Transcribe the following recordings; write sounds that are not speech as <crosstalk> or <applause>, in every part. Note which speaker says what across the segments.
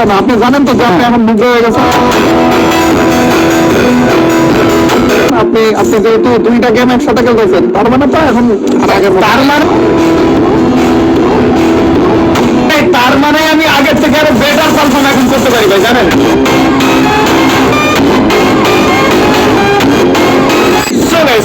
Speaker 1: কথা না আপনি জানেন তো যে আপনি এখন মুগ্ধ হয়ে গেছেন। আপনি আপনি যেহেতু দুইটা গেম একসাথে খেলতেছেন তার মানে তো এখন
Speaker 2: তার মানে তার মানে আমি আগের থেকে আরও বেটার পারফর্ম এখন করতে পারি ভাই জানেন?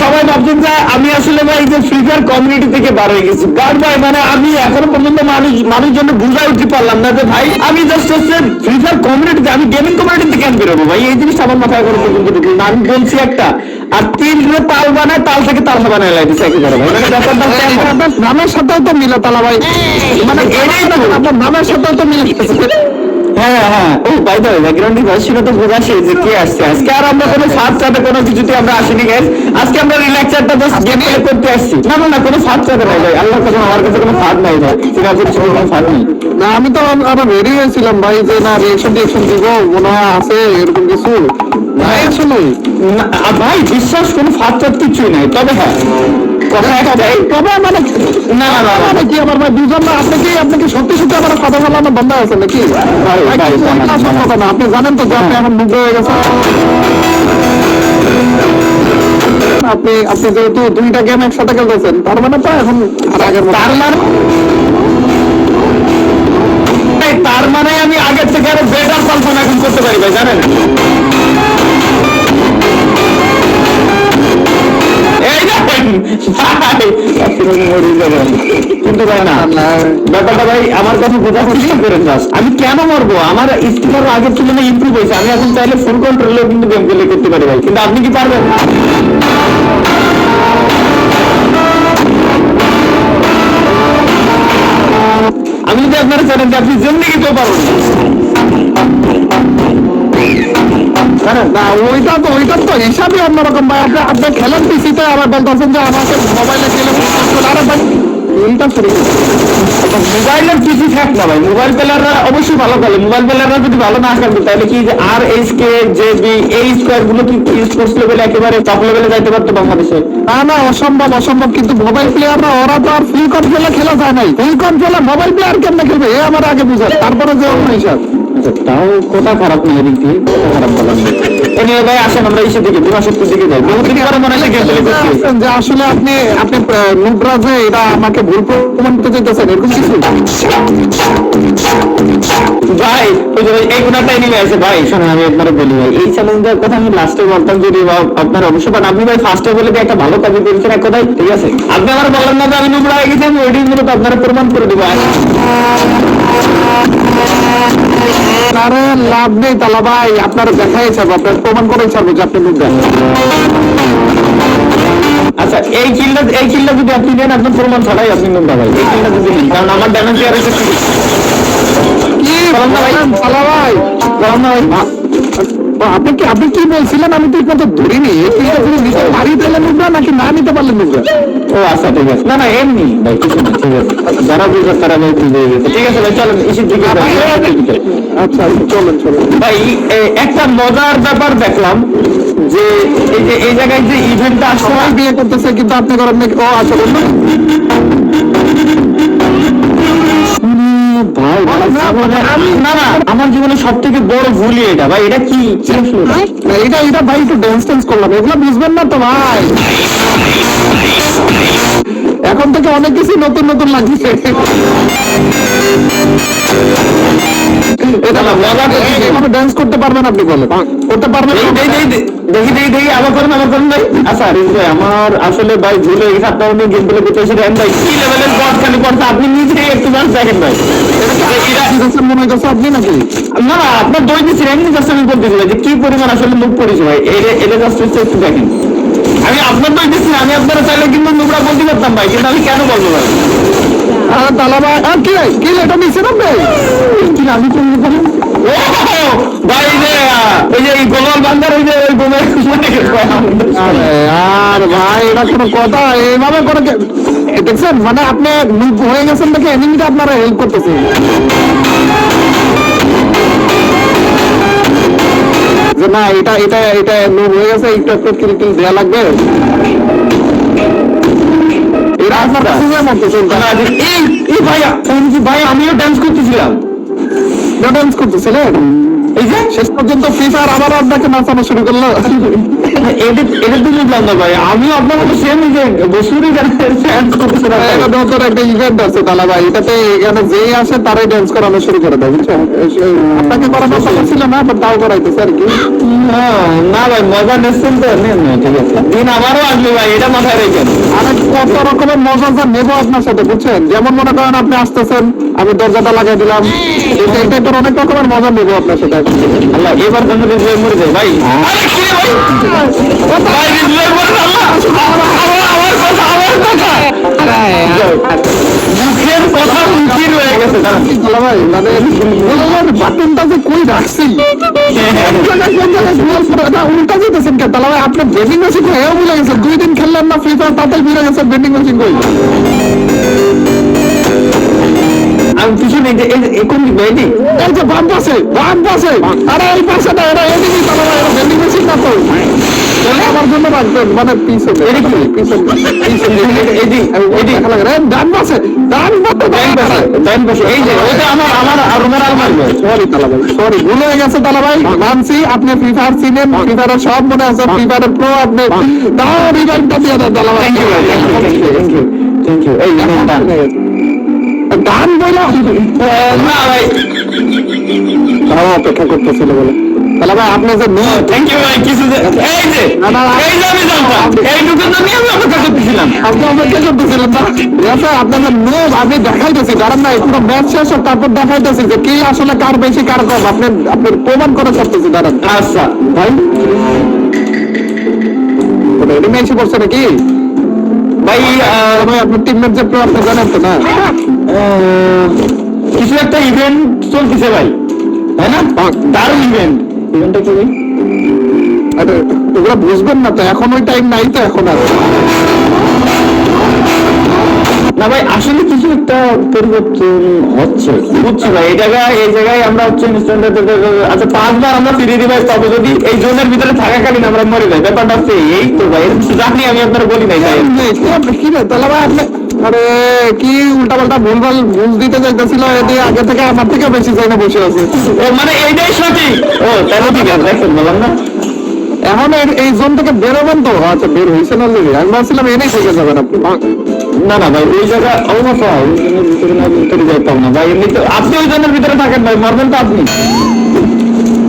Speaker 2: সবাই ভাবছেন যে আমি আসলে ভাই যে ফ্রি কমিউনিটি থেকে বার হয়ে গেছি। কার ভাই মানে আমি এখনও পর্যন্ত মানুষ মানুষজনের বুঝাই উঠতে পারলাম না যে ভাই আমি জাস্ট হচ্ছে ফ্রি ফায়ার কমিউনিটিতে আমি গেমিং কমিউনিটি থেকে কেন বেরোবো? ভাই এই জিনিসটা আমার মাথায় এখনও পর্যন্ত ঢুকলো না। আমি বলছি একটা আর তিনগুলো তাল বানায় তাল থেকে তাল বানায় লাগছে একেবারে ভাই। মানে ব্যাপারটা
Speaker 1: নামের সাথেও তো মিলে তালা ভাই। মানে
Speaker 2: এটাই তো।
Speaker 1: আপনার নামের সাথেও তো মিলে
Speaker 2: হ্যাঁ হ্যাঁ। ও বাই দ্য ব্যাকগ্রাউন্ডে ভয়েস শুনে তো বোঝাচ্ছে যে কে আসছে। আজকে আর আমরা কোনো ফাঁদ চাটে কোনো কিছুতে আমরা আসিনি গাইস আজকে আমরা রিল্যাক্সারটা জাস্ট গেম প্লে করতে আসছি। না না না কোনো ফাঁদ চাটে ভাই। আল্লাহর কথা আমার কাছে কোনো ফাঁদ নাই ভাই। ঠিক আছে কোনো ফাঁদ নেই।
Speaker 1: না আমি তো আবার রেডি হয়েছিলাম ভাই যে না রিয়েকশন টিয়েকশন দিব মনে হয় আছে এরকম কিছু। ভাই আসলে
Speaker 2: ভাই বিশ্বাস কোনো ফাঁদ চাট কিছুই নাই। তবে হ্যাঁ।
Speaker 1: আপনি জানেন তো আপনি এখন মুগ্ধ হয়ে গেছেন। আপনি আপনি যেহেতু দুইটা গেম একসাথে খেলতেছেন তার মানে তো এখন
Speaker 2: তার মানে তার মানে আমি আগের থেকে আরও বেটার পারফর্ম এখন করতে পারি ভাই জানেন? আমি কেন মরবো আমার স্টিকার আগের তুলনায় ইমপ্রুভ হয়েছে আমি এখন চাইলে ফুল কন্ট্রোলেও কিন্তু গেম প্লে করতে পারি ভাই কিন্তু আপনি কি পারবেন আমি যদি আপনারা যে আপনি জিন্দিগিতেও পারবেন
Speaker 1: যে ফ্রি
Speaker 2: অবশ্যই ভালো খেলে। মোবাইল প্লেয়াররা যদি ভালো না তাহলে কি যে আর এইচ কে জে বি এই স্কোয়ারগুলো কি স্পোর্টস লেভেলে একেবারে টপ লেভেলে যাইতে পারতো বাংলাদেশে?
Speaker 1: না না, অসম্ভব অসম্ভব। কিন্তু মোবাইল প্লেয়াররা ওরা তো আর ফুল কন্ট্রোলে খেলা যায় নাই। ফুল কন্ট্রোলে মোবাইল প্লেয়ার কেমনে খেলবে? এ আমার আগে বুঝার। তারপরে যে অন্য হিসাব।
Speaker 2: তাও কথা খারাপ নেই এদিক দিয়ে কথা খারাপ বলার নেই। ভাই আসেন আমরা ইসের দিকে বিমা দিকে যাই। বহুদিন পরে মনে হয়
Speaker 1: যে আসলে আপনি আপনি নুবরা যে এটা আমাকে ভুল প্রমাণ করতে চাইতেছেন এরকম কিছু?
Speaker 2: ভাই ওই যে ভাই, এই গুণাটাই নিয়ে আছে ভাই শোনেন আমি আপনারা বলি ভাই এই চ্যালেঞ্জের কথা আমি লাস্টে বলতাম যদি আপনার অবশ্য বাট আপনি ভাই ফার্স্টে বলে একটা ভালো কাজ করেছেন এক কথাই ঠিক আছে? আপনি আমার বলেন না যে আমি নোংরা হয়ে গেছি আমি মূলত আপনারা প্রমাণ করে দেবো।
Speaker 1: আরে লাভ নেই তালা ভাই আপনারা দেখাই ছাড়বো আপনার প্রমাণ করে ছাড়বো যে আপনি নুবরা
Speaker 2: আচ্ছা এই কিলটা এই কিলটা যদি আপনি নেন আপনার প্রমাণ ছাড়াই আপনি নোংরা ভাই। এই কিলটা যদি নেন কারণ আমার ড্যামেজ আর এসে
Speaker 1: কি
Speaker 2: ভাই।
Speaker 1: ভাই? আপনি কি আপনি কি বলছিলেন? আমি ঠিক মতো ধরিনি। তিনটা জিনিস নিতে পারি তাহলে নুবরা নাকি না নিতে পারলে নুবরা
Speaker 2: ও আচ্ছা ঠিক আছে। না না এমনি। ভাই কিছু না ঠিক আছে। যারা বুঝে তারা ভাই ঠিক আছে ভাই চলেন ইসের দিকে যাই, ইসের দিকে।
Speaker 1: আচ্ছা চলেন চলেন।
Speaker 2: ভাই একটা মজার ব্যাপার দেখলাম যে এই যে এই জায়গায় যে ইভেন্টটা
Speaker 1: সবাই বিয়ে করতেছে কিন্তু আপনি করেন নাকি ও আচ্ছা
Speaker 2: না না আমার জীবনে সব থেকে বড় ভুলই এটা ভাই এটা কি
Speaker 1: এটা এটা ভাই একটু ড্যান্স ট্যান্স করলাম। এগুলো বুঝবেন না তো ভাই। এখন থেকে অনেক কিছু নতুন নতুন লাগছে।
Speaker 2: করছি।
Speaker 1: ড্যান্স করতে পারবেন আপনি বলেন করতে পারবেন
Speaker 2: দেখি দেখি দেখি আবার করেন আবার করেন ভাই। আচ্ছা আরিফ ভাই আমার আসলে ভাই ভুল হয়ে গেছে আপনার অনেক গেম প্লে করতে এসে দেন ভাই কি লেভেলের বট খালি পড়ছে? আপনি নিজেই একটু জাস্ট দেখেন ভাই।
Speaker 1: মনে করছে আপনি নাকি?
Speaker 2: না আপনার দই দিচ্ছি এমনি জাস্ট আমি বলতেছি ভাই যে কি পরিমাণ আসলে মুখ পড়েছে ভাই? এটা এটা জাস্ট একটু দেখেন। আমি আপনার দই দিচ্ছি আমি আপনারা চাইলে কিন্তু নোংরা বলতে পারতাম ভাই কিন্তু আমি কেন বলব ভাই?
Speaker 1: আর তালা ভাই আর কি কি এটা
Speaker 2: কি আমি ভাই যে যে বান্দার ওই যে ওই
Speaker 1: আর ভাই এটা কোনো কথা। এইভাবে করে দেখছেন মানে আপনি নুব হয়ে গেছেন দেখে এনিমিটা আপনারা হেল্প করতেছে। যে না এটা এটা এটা নুব হয়ে গেছে একটু একটু কিল কিল দেওয়া লাগবে। আপনার কাছে চলতে
Speaker 2: এই এই ভাইয়া ভাই আমিও ডান্স করতেছিলাম।
Speaker 1: করতেছিলেন
Speaker 2: এই যে
Speaker 1: শেষ পর্যন্ত আবার আপনাকে নাচানো শুরু করল।
Speaker 2: এটা এটা তো বুঝলাম ভাই। আমিও আপনার মতো সেম যে বসুরি ডান্স করতেছিলাম
Speaker 1: এটা নতুন একটা ইভেন্ট আছে তালা ভাই। এটাতে এখানে যেই আসে তারাই ড্যান্স করানো শুরু করে দেয় বুঝছেন আপনাকে করানো কথা ছিল না বাট তাও করাইতেছে আর কি।
Speaker 2: হ্যাঁ, না ভাই মজা নিচ্ছেন তো ঠিক আছে। দিন আমারও আসবে ভাই এটা মাথায় রেখেন
Speaker 1: আরে কত রকমের মজা যা নেব আপনার সাথে বুঝছেন? যেমন মনে করেন আপনি আসতেছেন আমি দরজাটা লাগিয়ে দিলাম। এটা এটা অনেক রকমের মজা নেব আপনার সাথে।
Speaker 2: আল্লাহ এবার মরে ভাই? মুখের কথা হয়ে গেছে
Speaker 1: মানে গেছেন দুই দিন খেললেন না ফ্রি ফায়ার তাতেই ভুলে গেছেন বেন্ডিং মেশিন কই
Speaker 2: আমি পিছনে এই যে- এই যে-
Speaker 1: বাম পাশে বাম পাশে আরে এই পাশে না এটা এদিকে ভাই এটা বেন্ডিং মেশিন না তো তাহলে আমার জন্য রাখবেন মানে পিছনে পিছনে পিছনে রে, ডান পাশে ডান পাশে
Speaker 2: ডান পাশে, ডান পাশে। এই যে ওটা আমার আমার আর রুমের আলমারি।
Speaker 1: সরি তালা ভাই সরি ভুল হয়ে গেছে তালা ভাই। মানছি আপনি ফ্রি ফায়ার চিনেন ফ্রি ফায়ারের সব মনে আছে ফ্রি ফায়ারের প্রো আপনি। রিভাইভটা দিয়ে তালা ভাই।
Speaker 2: এই ডান। আহ, না ভাই।
Speaker 1: অপেক্ষা করতেছিল বলে। তাহলে ভাই আপনি যে
Speaker 2: থ্যাংক ইউ ভাই কিছু এই যে
Speaker 1: না, না,
Speaker 2: এই যে আমি জানতাম জন্য আমি অপেক্ষা করতেছিলাম।
Speaker 1: আপনি অপেক্ষা করতেছিলেন না। আমি দেখাইতেছি কারণ না পুরো ম্যাচ শেষ হোক তারপর দেখাইতেছি যে কি আসলে কার বেশি কার কম। আপনি আপনি প্রমাণ করে করতেছি দাঁড়ান।
Speaker 2: আচ্ছা।
Speaker 1: ভাই। পড়ছে নাকি?
Speaker 2: ভাই
Speaker 1: ভাই আপনার টিমমেট যে প্লেয়ার আপনি জানেন তো না?
Speaker 2: আহ, কিছু একটা ইভেন্ট চলতেছে ভাই তাই না? দারুণ ইভেন্ট ইভেন্টটা কি? ভাই
Speaker 1: আরে ওগুলো বুঝবেন না তো এখন ওই টাইম নাই তো এখন আর।
Speaker 2: না ভাই আসলে কিছু একটা পরিবর্তন হচ্ছে। বুঝছি ভাই এই জায়গায় এই জায়গায় আমরা হচ্ছে আচ্ছা পাঁচবার আমরা ফিরিয়ে দিই ভাই তবে যদি এই জোনের ভিতরে থাকাকালীন আমরা মরে যাই। ব্যাপারটা হচ্ছে এই তো ভাই জানি আমি আপনার বলি নাই ভাই।
Speaker 1: কি আপনি কি তাহলে ভাই আপনি আরে কি উল্টা পাল্টা ভুলভাল বুঝ দিতে চাইতেছিল এদি আগে থেকে আমার থেকে বেশি চাই বসে আছে।
Speaker 2: ও মানে এইটাই সঠিক। ও তাহলে ঠিক আছে দেখেন বললাম না।
Speaker 1: এখন এই- জোন থেকে বেরোবেন তো? আচ্ছা বের হয়েছেন অলরেডি আমি ভাবছিলাম এনেই থেকে যাবেন আপনি।
Speaker 2: না না ভাই ওই জায়গা অবশ্য ওই জনের ভিতরে না ভিতরে যাইতাম না। ভাই এমনি তো আপনি ওই জনের ভিতরে থাকেন ভাই মরবেন তো আপনি।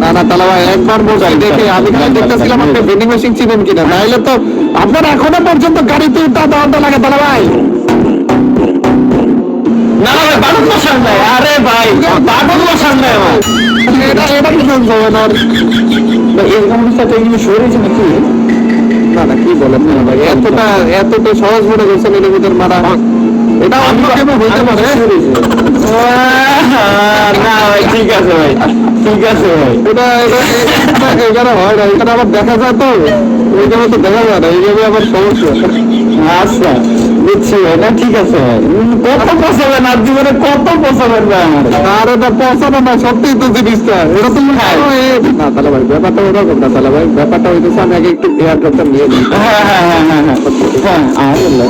Speaker 1: না না তাহলে ভাই একবার বোঝাই দেখে আমি খালি দেখতেছিলাম আপনি ভেন্ডিং মেশিন চিনেন কিনা। নাইলে তো আপনার এখনও পর্যন্ত গাড়িতে উঠা দেওয়া লাগে তাহলে ভাই।
Speaker 2: না না ভাই বাটন আরে ভাই বাটন আমার।
Speaker 1: এটা এটা
Speaker 2: এরকম সাথে এগুলো সরেছে নাকি?
Speaker 1: না না কি বলেন না ভাই এতটা এতটা সহজ মনে করছেন এর ভিতর মারা। এটা অন্য কেউ হইতে পারে।
Speaker 2: না ভাই ঠিক আছে ভাই ঠিক আছে ভাই।
Speaker 1: এটা এটা এটা- এখানে হয় না এখানে আবার দেখা যায় তো। ওইখানে তো দেখা যায় না এইভাবে আবার সমস্যা।
Speaker 2: আচ্ছা। বুঝছি ভাই ঠিক আছে কত পচাবেন আর জীবনে কত পচাবেন ভাই আমার
Speaker 1: আর এটা পছন্দ না সত্যিই তো জিনিসটা এটা তো
Speaker 2: হ্যাঁ।
Speaker 1: না তাহলে ভাই ব্যাপারটা ওরকম না তাহলে ভাই ব্যাপারটা হইতেছে আমি আগে একটু এয়ার ড্রপটা নিয়ে নিই
Speaker 2: হ্যাঁ হ্যাঁ হ্যাঁ হ্যাঁ হ্যাঁ হ্যাঁ আর বলল।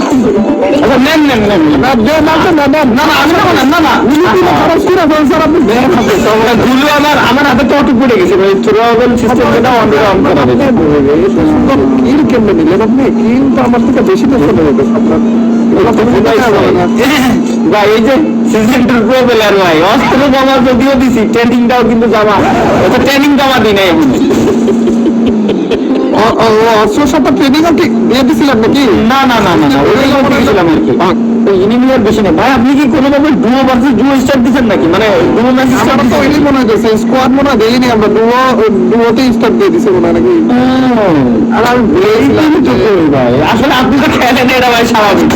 Speaker 2: আচ্ছা নেন নেন নেন নেন।
Speaker 1: না দে না না না না
Speaker 2: না না আমি নেব না না না
Speaker 1: খরচ করে ফেলছেন আপনি দেন আপনি সব
Speaker 2: আমার আমার হাতে তো পড়ে গেছে ভাই থ্রোয়েবল সিস্টেম যেটা অন অন করা হয়েছে
Speaker 1: কিল কেমনে নিলেন আপনি কিল আমার থেকে বেশি তো চলে আপনার
Speaker 2: ভাই এই যে সিজন টু প্রো প্লেয়ার ভাই অস্ত্র জামা যদিও দিছি ট্রেনিংটাও কিন্তু জমা আচ্ছা ট্রেনিং জমা দিই নাই এখন
Speaker 1: ট্রেনিংও ঠিক দিয়ে দিছিলেন নাকি
Speaker 2: না না না না ওই দিয়েছিলাম আর কি। ইনিমিয়ার বেশি না ভাই আপনি কি কোনোভাবে ডুও ভার্সেস ডুও স্টার্ট দিচ্ছেন নাকি? মানে ডুও ম্যাচ স্টার্ট
Speaker 1: তো ওইটাই মনে হইতেছে স্কোয়াড মনে হয় দেয়নি আমরা স্টার্ট দিয়ে দিছি মনে নাকি।
Speaker 2: আর আমি যে ভাই। আসলে আপনি তো খেলেন এটা ভাই স্বাভাবিক।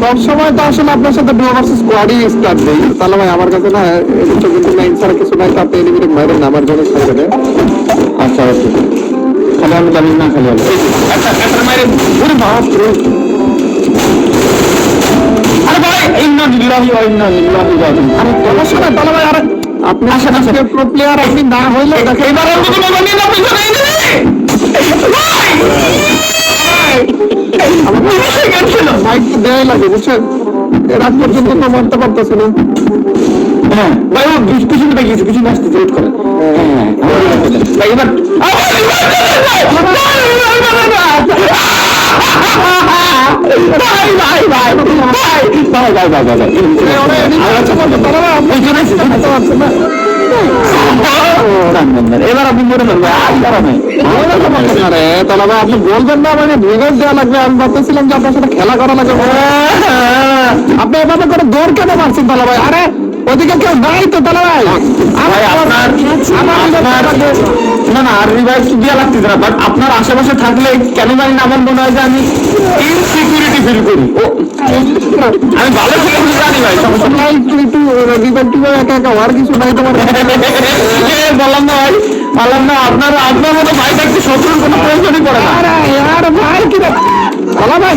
Speaker 1: সব সময় তো আসলে আপনার সাথে ডুয়ো ভার্সেস স্কোয়াডই স্টার্ট দেই। তাহলে ভাই আমার কাছে না এদিকে কিন্তু নাইন ছাড়া কিছু নাই তাতে এলিমিনেট মাইরে না আমার জন্য থাকবে
Speaker 2: আচ্ছা ওকে খালি আমি জানি না খালি যে, একটা মাইরে বাপ আরে ভাই ইন্না লিল্লাহি ওয়া ইন্না ইলাইহি রাজিউন আরে
Speaker 1: সমস্যা নাই তাহলে ভাই আরে আপনি
Speaker 2: আসেন।
Speaker 1: প্রো প্লেয়ার আপনি না হইলে
Speaker 2: এবার আমি কোনো মানে না পিছনে এই যে ভাই
Speaker 1: মাইক লাগে বুঝছেন পর্যন্ত তো মানতে পারতেছি না
Speaker 2: হ্যাঁ ভাই ও পিছ- পিছনে গেছে পিছনে আসতে করেন হ্যাঁ ভাই এবার এবার আপনি মরে যাবেন
Speaker 1: বলবেন না মানে ভিডিও দেওয়া লাগবে আমি ভাবতেছিলাম যে আপনার সাথে খেলা করা লাগবে আপনি এভাবে করে দৌড় কেন মারছেন তাহলে ভাই আরে ওদিকে কেউ নাই তো তাহলে ভাই?
Speaker 2: আপনার না না আর রিভাইভ দেওয়া লাগতেছে না বাট আপনার আশেপাশে থাকলে কেন জানি না আমার মনে হয় যে আমি ইনসিকিউরিটি ফিল করি। আমি ভালো ছিলাম জানি ভাই সমস্যা নেই।
Speaker 1: ভাই একটু রিভাইভ টিভাইভ একা একা হওয়ার কিছু নাই তোমার। <laughs>
Speaker 2: বললাম না ভাই বললাম না আপনার আপনার মতো ভাই থাকতে শত্রুর কোনো প্রয়োজনই পড়ে না।
Speaker 1: আরে ভাই কি তাহলে ভাই।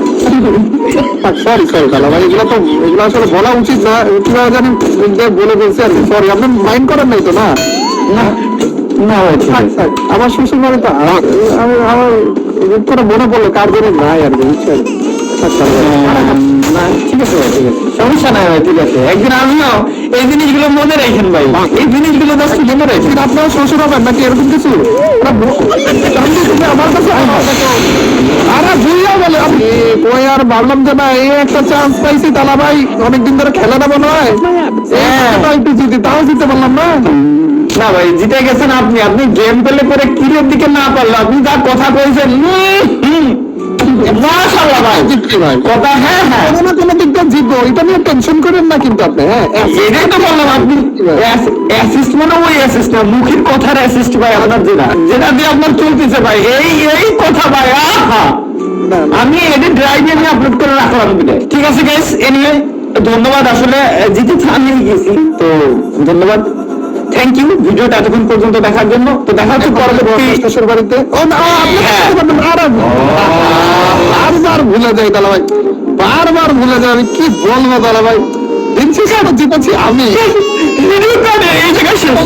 Speaker 1: সরি সরি তাহলে ভাই এগুলো তো এগুলো আসলে বলা উচিত না। কীভাবে জানি যে বলে বলছি আর সরি আপনি মাইন্ড করেন নাই তো না?
Speaker 2: না না আছে।
Speaker 1: থাক আমার শ্বশুর বাড়ি তো আমার হুট করে মনে পড়ল কার জন্য নাই আর কি বুঝছেন? ভাই। ভাবলাম যে একটা চান্স পাইছি তালা ভাই অনেকদিন ধরে খেলা হ্যাঁ। একটু জিতি তাও জিতে পারলাম না
Speaker 2: না ভাই, জিতে গেছেন আপনি আপনি গেম পেলে পরে কিরের দিকে না পারল আপনি যা কথা কইছেন মাশাআল্লাহ ভাই।
Speaker 1: জিতছি ভাই।
Speaker 2: কথা হ্যাঁ হ্যাঁ।
Speaker 1: কোনো না কোনো দিক দিয়ে জিতবো এটা নিয়ে টেনশন করেন না কিন্তু আপনি হ্যাঁ
Speaker 2: এটাই তো বললাম আপনি অ্যাসিস্ট মানে ওই অ্যাসিস্ট না মুখের কথার অ্যাসিস্ট ভাই আপনার যেটা যেটা দিয়ে আপনার চলতেছে ভাই এই এই কথা ভাই আহা। আমি এটা ড্রাইভে নিয়ে আপলোড করে রাখলাম ঠিক আছে গাইস এনিওয়ে ধন্যবাদ আসলে আহ, জিতে আমি গেছি তো ধন্যবাদ। থ্যাংক ইউ ভিডিওটা এতক্ষণ পর্যন্ত দেখার জন্য। তো দেখা হচ্ছে পরবর্তী
Speaker 1: শ্বশুর বাড়িতে। ও না
Speaker 2: হ্যাঁ।
Speaker 1: বারবার ভুলে যাই দাদা ভাই বারবার ভুলে যাই আমি কি বলব দাদা ভাই দিন শেষে আরও জিতেছি আমি।
Speaker 2: এই জায়গায় শেষ।